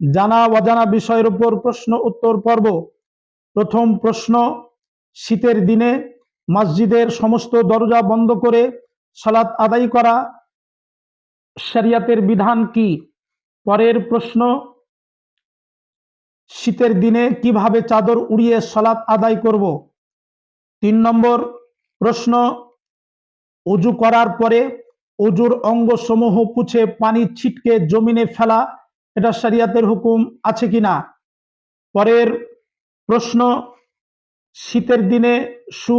জানা অজানা বিষয়ের উপর প্রশ্ন উত্তর পর্ব। প্রথম প্রশ্ন, শীতের দিনে মসজিদের সমস্ত দরজা বন্ধ করে সালাত আদায় করা শরিয়াতের বিধান কি? পরের প্রশ্ন, শীতের দিনে কীভাবে চাদর উড়িয়ে সালাত আদায় করব? তিন নম্বর প্রশ্ন অজু করার পরে অজুর অঙ্গসমূহ পুছে পানি ছিটকে জমিনে ফেলা এটা শরিয়াতের হুকুম আছে কিনা পরের প্রশ্ন, শীতের দিনে শু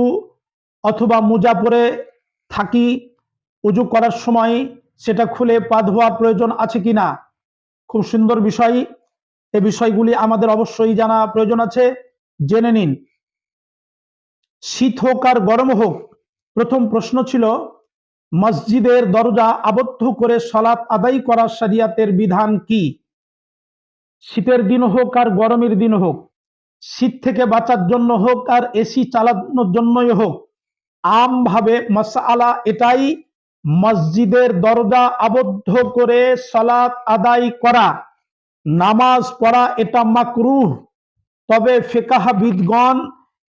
অথবা মোজা পরে থাকি, উজু করার সময় সেটা খুলে পা ধোয়া প্রয়োজন আছে কিনা খুব সুন্দর বিষয়। এ বিষয়গুলি আমাদের অবশ্যই জানা প্রয়োজন আছে। জেনে নিন। শীত হোক আর গরম হোক, প্রথম প্রশ্ন ছিল, মসজিদের দরজা আবদ্ধ করে সলাৎ আদায় করা শরিয়াতের বিধান কি? শীতের দিন হোক আর গরমের দিন হোক, শীত থেকে বাঁচার জন্য হোক আর এসি চালানোর জন্যই হোক, আমভাবে মশালা এটাই মসজিদের দরজা আবদ্ধ করে সলাৎ আদায় করা, নামাজ পড়া এটা মাকরুহ। তবে ফেকাহাবিদগণ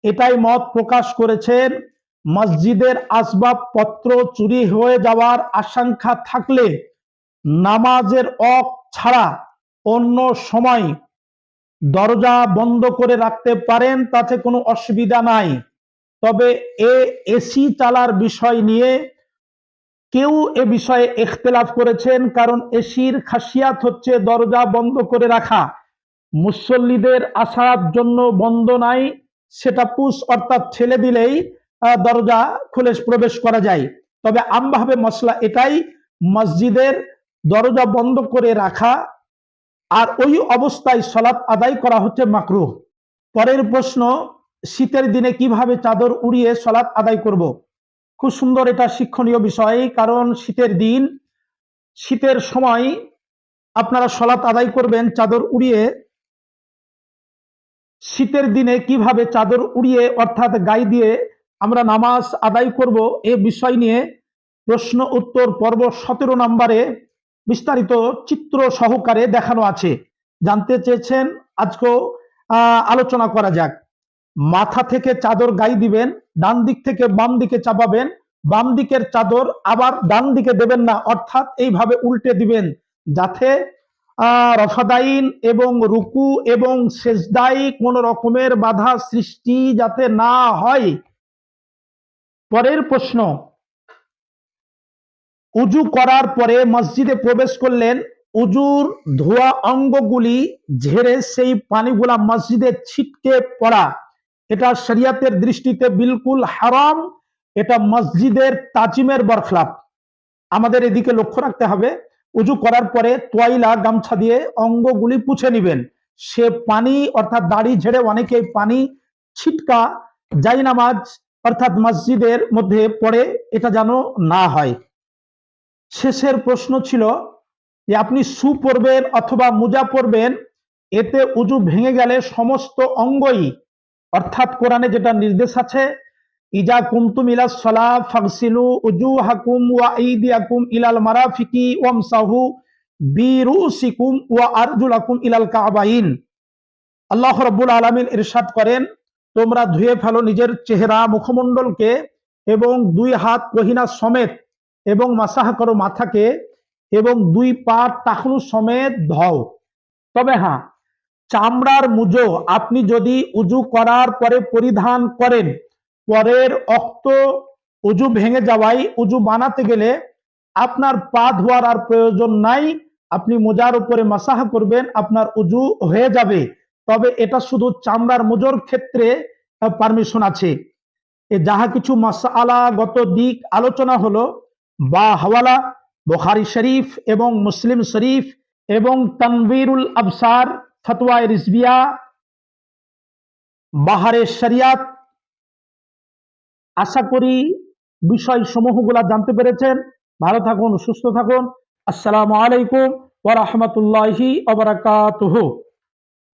এটাই মত প্রকাশ করেছেন, মসজিদের আসবাবপত্র চুরি হয়ে যাওয়ার আশঙ্কা থাকলে নামাজের অক ছাড়া অন্য সময় দরজা বন্ধ করে রাখতে পারেন, তাতে কোনো অসুবিধা নাই। তবে এ এসি চালার বিষয় নিয়ে কেউ এ বিষয়ে এখতেলাফ করেছেন, কারণ এসির খাসিয়াত হচ্ছে দরজা বন্ধ করে রাখা। মুসল্লিদের আসার জন্য বন্ধ নাই, সেটা পুষ অর্থাৎ ঠেলে দিলেই দরজা খুলে প্রবেশ করা যায়। তবে আমভাবে মশলা এটাই, মসজিদের দরজা বন্ধ করে রাখা আর ওই অবস্থায় সলাৎ আদায় করা হচ্ছে মাকরুহ। পরের প্রশ্ন, শীতের দিনে কীভাবে চাদর উড়িয়ে সলাৎ আদায় করব। খুব সুন্দর এটা শিক্ষণীয় বিষয়, কারণ শীতের দিন, শীতের সময় আপনারা সলাৎ আদায় করবেন চাদর উড়িয়ে। শীতের দিনে কীভাবে চাদর উড়িয়ে, অর্থাৎ গায়ে দিয়ে আমরা নামাজ আদায় করব, এ বিষয় নিয়ে প্রশ্ন উত্তর পর্ব সতেরো নম্বরে। বিস্তারিত চিত্র সহকারে দেখানো আছে। জানতে চেয়েছেন, আজকেও আলোচনা করা যাক। মাথা থেকে চাদর গায়ে দিবেন, ডান দিক থেকে বাম দিকে চাপাবেন, বাম দিকের চাদর আবার ডান দিকে দেবেন না, অর্থাৎ এইভাবে উল্টে দিবেন যাতে রফাদাইন এবং রুকু এবং শেষদাই কোন রকমের বাধা সৃষ্টি যাতে না হয়। পরের প্রশ্ন উজু করার পরে মসজিদে প্রবেশ করলেন। উজুর ধোয়া অঙ্গগুলি ঝেড়ে সেই পানিগুলা মসজিদে ছিটকে পড়া। এটা শরিয়াতের দৃষ্টিতে বিলকুল হারাম। এটা মসজিদের তাজিমের বরখলাপ আমাদের এদিকে লক্ষ্য রাখতে হবে, উজু করার পরে তোয়াইলা, গামছা দিয়ে অঙ্গগুলি পুছে নিবেন। সে পানি অর্থাৎ দাড়ি ঝেড়ে অনেকে পানি ছিটকা যাই নামাজ অর্থাৎ মসজিদের মধ্যে পড়ে, এটা যেন না হয়। শেষের প্রশ্ন ছিল যে আপনি সু পরবেন অথবা মুজা পরবেন এতে উজু ভেঙে গেলে সমস্ত অঙ্গই, অর্থাৎ কোরআনে যেটা নির্দেশ আছে, ইজা কুমতুম ইলা সলা ফাগসিলু উজু হাকুম ওয়া ঈদিয়াকুম ইলাল মারাফিকি ওয়ামসাহু বিরুসিকুম ওয়া আরজুলাকুম ইলাল কাবাইন। আল্লাহ রাব্বুল আলামিন ইরশাদ করেন, তোমরা ধুয়ে ফেলো নিজের চেহারা মুখমণ্ডলকে এবং দুই হাত কহিনা সমেত এবং মাসাহ করো মাথাকে এবং দুই পা টাকনু সমেত ধও। তবে হ্যাঁ চামড়ার মুজো আপনি যদি উজু করার পরে পরিধান করেন, পরের অক্ত উজু ভেঙে যাওয়াই উজু বানাতে গেলে আপনার পা ধোয়ার আর প্রয়োজন নাই। আপনি মোজার উপরে মাসাহ করবেন, আপনার উজু হয়ে যাবে। তবে এটা শুধু চামড়ার মুজোর ক্ষেত্রে পারমিশন আছে। যাহা কিছু মাসালাগত দিক আলোচনা হলো বা হাওয়ালা বোখারি শরীফ এবং মুসলিম শরীফ এবং তানবিরুল আবসার ফতোয়ায় রিজবিয়া, বাহারে শরিয়াত। আশা করি বিষয় সমূহগুলা জানতে পেরেছেন। ভালো থাকুন, সুস্থ থাকুন। আসসালামু আলাইকুম ওয়া রাহমাতুল্লাহি ওয়া বারাকাতুহু।